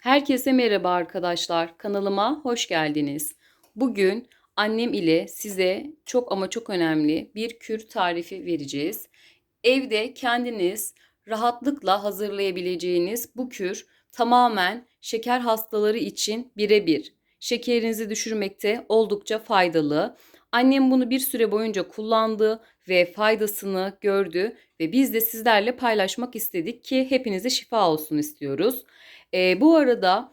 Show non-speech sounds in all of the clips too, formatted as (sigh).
Herkese merhaba arkadaşlar. Kanalıma hoş geldiniz. Bugün annem ile size çok ama çok önemli bir kür tarifi vereceğiz. Evde kendiniz rahatlıkla hazırlayabileceğiniz bu kür tamamen şeker hastaları için birebir. Şekerinizi düşürmekte oldukça faydalı. Annem bunu bir süre boyunca kullandı ve faydasını gördü ve biz de sizlerle paylaşmak istedik ki hepinize şifa olsun istiyoruz. Ee, bu arada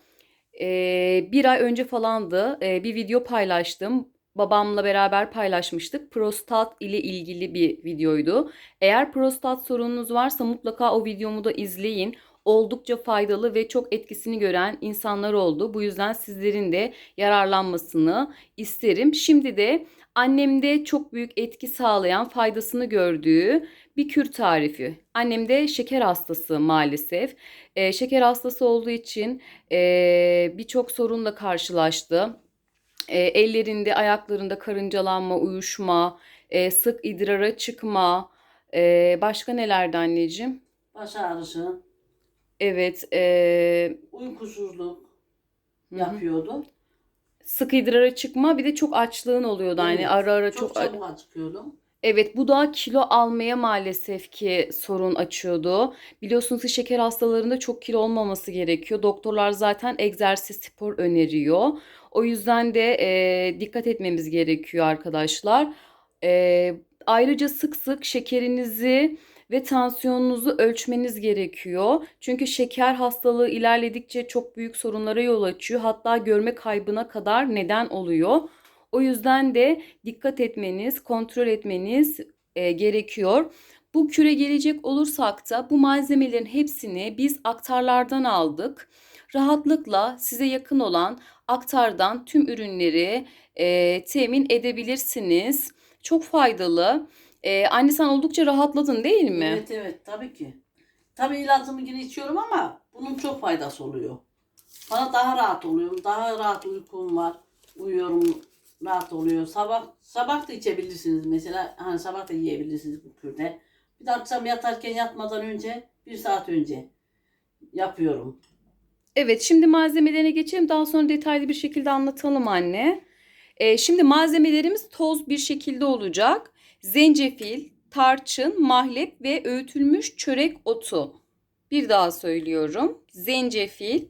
e, bir ay önce falandı e, bir video paylaştım. Babamla beraber paylaşmıştık. Prostat ile ilgili bir videoydu. Eğer prostat sorununuz varsa mutlaka o videomu da izleyin. Oldukça faydalı ve çok etkisini gören insanlar oldu. Bu yüzden sizlerin de yararlanmasını isterim. Şimdi de annemde çok büyük etki sağlayan, faydasını gördüğü bir kür tarifi. Annem de şeker hastası maalesef. Ee, şeker hastası olduğu için e, birçok sorunla karşılaştı. E, ellerinde, ayaklarında karıncalanma, uyuşma, e, sık idrara çıkma, e, başka nelerdi anneciğim? Baş ağrısı, Evet, e, uykusuzluk hı hı. yapıyordu. sık idrara çıkma bir de çok açlığın oluyordu hani Evet, ara ara çok çok çabuk acıkıyordu. Evet bu da kilo almaya maalesef ki sorun açıyordu. Biliyorsunuz ki şeker hastalarında çok kilo olmaması gerekiyor. Doktorlar zaten egzersiz spor öneriyor. O yüzden de e, dikkat etmemiz gerekiyor arkadaşlar. E, ayrıca sık sık şekerinizi ve tansiyonunuzu ölçmeniz gerekiyor. Çünkü şeker hastalığı ilerledikçe çok büyük sorunlara yol açıyor. Hatta görme kaybına kadar neden oluyor. O yüzden de dikkat etmeniz, kontrol etmeniz e, gerekiyor. Bu küre gelecek olursak da bu malzemelerin hepsini biz aktarlardan aldık. Rahatlıkla size yakın olan aktardan tüm ürünleri e, temin edebilirsiniz. Çok faydalı. E, anne sen oldukça rahatladın değil mi? Evet evet tabii ki. Tabii ilacımı yine içiyorum ama bunun çok faydası oluyor. Bana daha rahat oluyor. Daha rahat uykum var. Uyuyorum rahat oluyor. Sabah sabah da içebilirsiniz mesela. Hani sabah da yiyebilirsiniz bu kürde. Bir de akşam yatarken yatmadan önce bir saat önce yapıyorum. Evet, şimdi malzemelerine geçelim. Daha sonra detaylı bir şekilde anlatalım anne. Ee, şimdi malzemelerimiz toz bir şekilde olacak. Zencefil, tarçın, mahlep ve öğütülmüş çörek otu. Bir daha söylüyorum. Zencefil,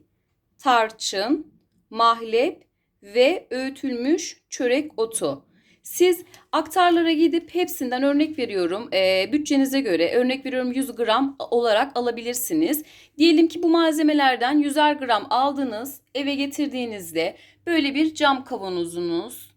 tarçın, mahlep ve öğütülmüş çörek otu. Siz aktarlara gidip hepsinden örnek veriyorum. e, bütçenize göre örnek veriyorum 100 gram olarak alabilirsiniz. Diyelim ki bu malzemelerden 100'er gram aldınız. Eve getirdiğinizde böyle bir cam kavanozunuz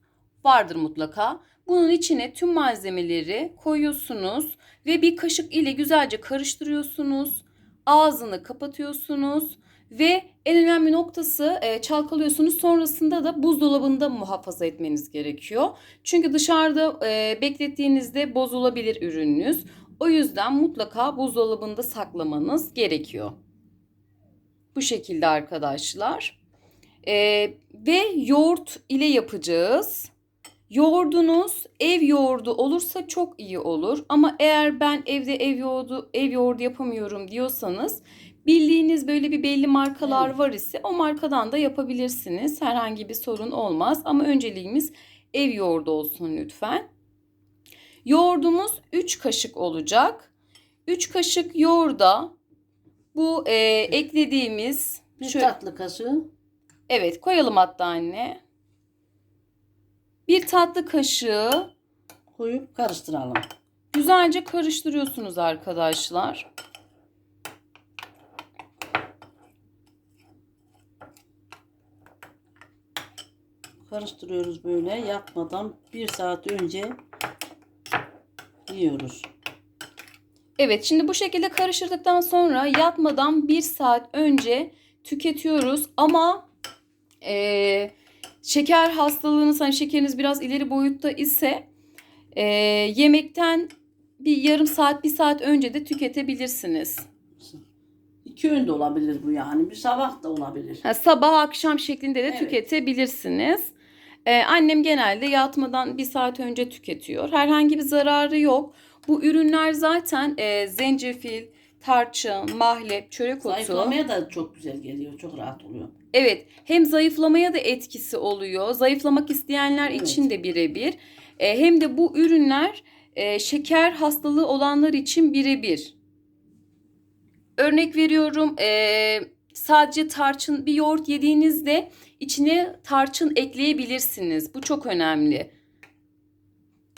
vardır mutlaka. Bunun içine tüm malzemeleri koyuyorsunuz ve bir kaşık ile güzelce karıştırıyorsunuz. Ağzını kapatıyorsunuz ve en önemli noktası e, çalkalıyorsunuz. Sonrasında da buzdolabında muhafaza etmeniz gerekiyor. Çünkü dışarıda e, beklettiğinizde bozulabilir ürününüz. O yüzden mutlaka buzdolabında saklamanız gerekiyor. Bu şekilde arkadaşlar. E, ve yoğurt ile yapacağız. Yoğurdunuz ev yoğurdu olursa çok iyi olur. Ama eğer ben evde ev yoğurdu ev yoğurdu yapamıyorum diyorsanız bildiğiniz böyle bir belli markalar Evet. var ise o markadan da yapabilirsiniz. Herhangi bir sorun olmaz ama önceliğimiz ev yoğurdu olsun lütfen. Yoğurdumuz 3 kaşık olacak. 3 kaşık yoğurda bu e, eklediğimiz Bir şu tatlı kaşığı evet koyalım hatta anne. Bir tatlı kaşığı koyup karıştıralım. güzelce karıştırıyorsunuz arkadaşlar. Karıştırıyoruz böyle yatmadan bir saat önce yiyoruz. Evet şimdi bu şekilde karıştırdıktan sonra yatmadan bir saat önce tüketiyoruz ama eee, şeker hastalığınız hani şekeriniz biraz ileri boyutta ise eee, yemekten bir yarım saat bir saat önce de tüketebilirsiniz. İki öğün de olabilir bu yani. Bir sabah da olabilir. Ha, sabah akşam şeklinde de Evet. tüketebilirsiniz. Ee, annem genelde yatmadan bir saat önce tüketiyor. Herhangi bir zararı yok. Bu ürünler zaten e, zencefil, tarçın, mahlep, çörek otu. Zayıflamaya da çok güzel geliyor. Çok rahat oluyor. Evet, hem zayıflamaya da etkisi oluyor. Zayıflamak isteyenler Evet. için de birebir. E, hem de bu ürünler e, şeker hastalığı olanlar için birebir. Örnek veriyorum, e, sadece tarçın bir yoğurt yediğinizde içine tarçın ekleyebilirsiniz. Bu çok önemli.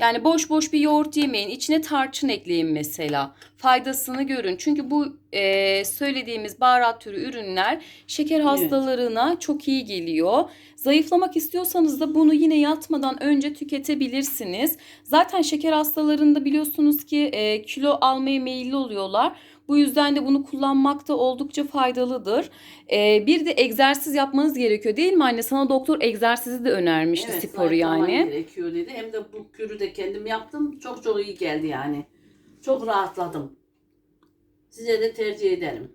Yani boş boş bir yoğurt yemeyin. İçine tarçın ekleyin mesela. Faydasını görün. Çünkü bu e, söylediğimiz baharat türü ürünler şeker Evet. hastalarına çok iyi geliyor. Zayıflamak istiyorsanız da bunu yine yatmadan önce tüketebilirsiniz. Zaten şeker hastalarında biliyorsunuz ki e, kilo almaya meyilli oluyorlar. Bu yüzden de bunu kullanmak da oldukça faydalıdır. E, bir de egzersiz yapmanız gerekiyor değil mi anne? Sana doktor egzersizi de önermişti Evet, sporu yani. gerekiyor dedi. Hem de bu kürü de kendim yaptım. Çok çok iyi geldi yani. Çok rahatladım. Size de tercih ederim.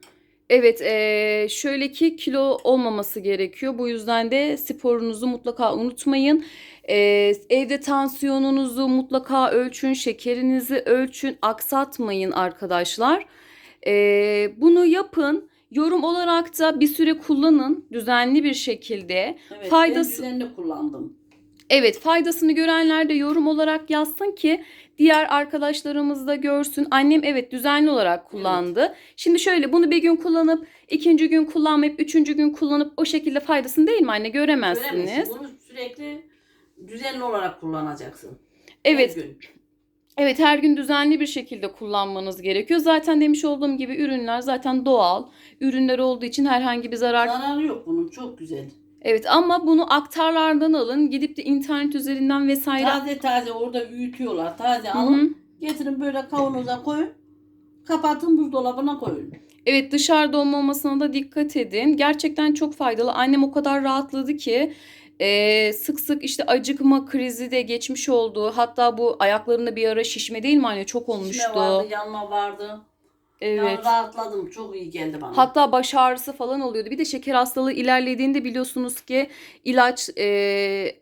Evet, eee, şöyle ki kilo olmaması gerekiyor. Bu yüzden de sporunuzu mutlaka unutmayın. Eee, evde tansiyonunuzu mutlaka ölçün, şekerinizi ölçün, aksatmayın arkadaşlar. Eee, bunu yapın. Yorum olarak da bir süre kullanın düzenli bir şekilde. Evet, Faydası- ben düzenli kullandım. Evet, faydasını görenler de yorum olarak yazsın ki diğer arkadaşlarımız da görsün. Annem evet düzenli olarak kullandı. Şimdi şöyle bunu bir gün kullanıp ikinci gün kullanmayıp üçüncü gün kullanıp o şekilde faydasını değil mi anne göremezsiniz. Göremezsin. Bunu sürekli düzenli olarak kullanacaksın. Evet, Her gün. Evet her gün düzenli bir şekilde kullanmanız gerekiyor. Zaten demiş olduğum gibi ürünler zaten doğal ürünler olduğu için herhangi bir zarar Zararı yok bunun. Çok güzel. Evet ama bunu aktarlardan alın. Gidip de internet üzerinden vesaire. Taze taze orada büyütüyorlar. Taze alın. Getirin böyle kavanoza koyun. Kapatın buzdolabına koyun. Evet dışarıda olmamasına da dikkat edin. Gerçekten çok faydalı. Annem o kadar rahatladı ki e, sık sık işte acıkma krizi de geçmiş oldu. Hatta bu ayaklarında bir ara şişme değil mi anne? Çok olmuştu. Şişme vardı, yanma vardı. Evet. Yani rahatladım. Çok iyi geldi bana. Hatta baş ağrısı falan oluyordu. Bir de şeker hastalığı ilerlediğinde biliyorsunuz ki ilaç e,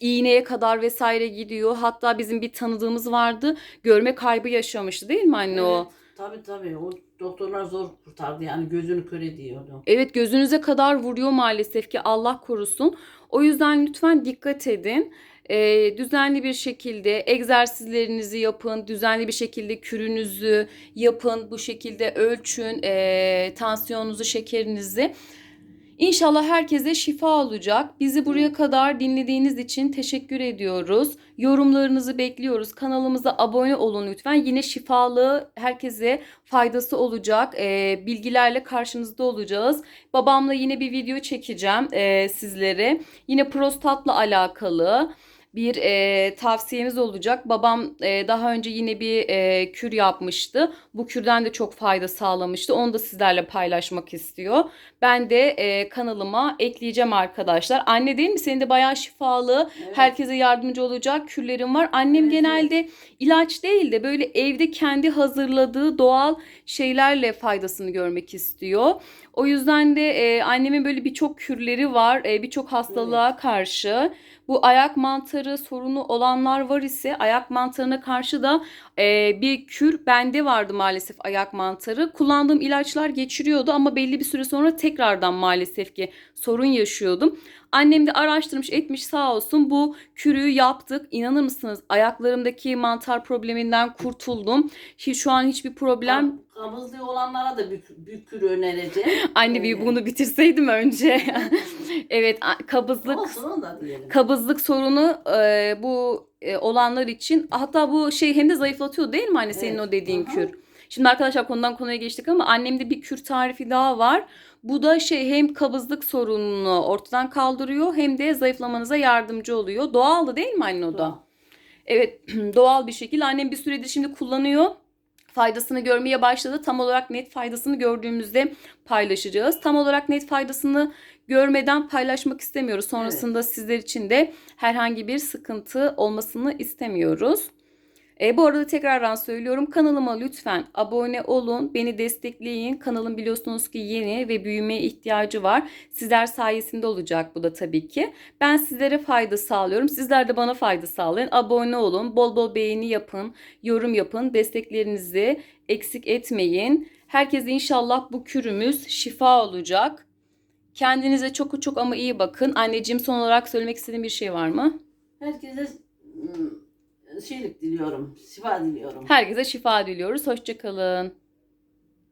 iğneye kadar vesaire gidiyor. Hatta bizim bir tanıdığımız vardı. Görme kaybı yaşamıştı değil mi anne o? Tabii tabii. O doktorlar zor kurtardı yani gözünü kör ediyordu. Evet gözünüze kadar vuruyor maalesef ki Allah korusun. O yüzden lütfen dikkat edin. Ee, düzenli bir şekilde egzersizlerinizi yapın. Düzenli bir şekilde kürünüzü yapın. Bu şekilde ölçün ee, tansiyonunuzu, şekerinizi. İnşallah herkese şifa olacak. Bizi buraya kadar dinlediğiniz için teşekkür ediyoruz. Yorumlarınızı bekliyoruz. Kanalımıza abone olun lütfen. Yine şifalı, herkese faydası olacak ee, bilgilerle karşınızda olacağız. Babamla yine bir video çekeceğim ee, sizlere. Yine prostatla alakalı bir e, tavsiyemiz olacak. Babam e, daha önce yine bir e, kür yapmıştı. Bu kürden de çok fayda sağlamıştı. Onu da sizlerle paylaşmak istiyor. Ben de e, kanalıma ekleyeceğim arkadaşlar. Anne değil mi? Senin de bayağı şifalı, Evet. herkese yardımcı olacak kürlerin var. Annem Evet, genelde ilaç değil de böyle evde kendi hazırladığı doğal şeylerle faydasını görmek istiyor. O yüzden de e, annemin böyle birçok kürleri var. E, birçok hastalığa karşı. Bu ayak mantarı sorunu olanlar var ise ayak mantarına karşı da e, bir kür bende vardı maalesef ayak mantarı. Kullandığım ilaçlar geçiriyordu ama belli bir süre sonra tekrardan maalesef ki sorun yaşıyordum. Annem de araştırmış etmiş sağ olsun bu kürüyü yaptık. İnanır mısınız ayaklarımdaki mantar probleminden kurtuldum. Şu an hiçbir problem. Kab- Kabızlığı olanlara da bir, bir kür önereceğim. Anne bir bunu bitirseydim önce. (laughs) evet a- kabızlık Olsun onu da diyelim. kabızlık sorunu e, bu e, olanlar için hatta bu şey hem de zayıflatıyor değil mi anne senin Evet. o dediğin Aha. kür? Şimdi arkadaşlar konudan konuya geçtik ama annemde bir kür tarifi daha var. Bu da şey hem kabızlık sorununu ortadan kaldırıyor hem de zayıflamanıza yardımcı oluyor. Doğaldı değil mi anne o da? Evet (clears throat) doğal bir şekilde annem bir süredir şimdi kullanıyor. Faydasını görmeye başladı. Tam olarak net faydasını gördüğümüzde paylaşacağız. Tam olarak net faydasını görmeden paylaşmak istemiyoruz. Sonrasında sizler için de herhangi bir sıkıntı olmasını istemiyoruz. E, bu arada tekrardan söylüyorum kanalıma lütfen abone olun, beni destekleyin. Kanalım biliyorsunuz ki yeni ve büyümeye ihtiyacı var. Sizler sayesinde olacak bu da tabii ki. Ben sizlere fayda sağlıyorum. Sizler de bana fayda sağlayın. Abone olun, bol bol beğeni yapın, yorum yapın. Desteklerinizi eksik etmeyin. Herkese inşallah bu kürümüz şifa olacak. Kendinize çok çok ama iyi bakın. Anneciğim son olarak söylemek istediğin bir şey var mı? Herkese ım, şeylik diliyorum. Şifa diliyorum. Herkese şifa diliyoruz. Hoşçakalın.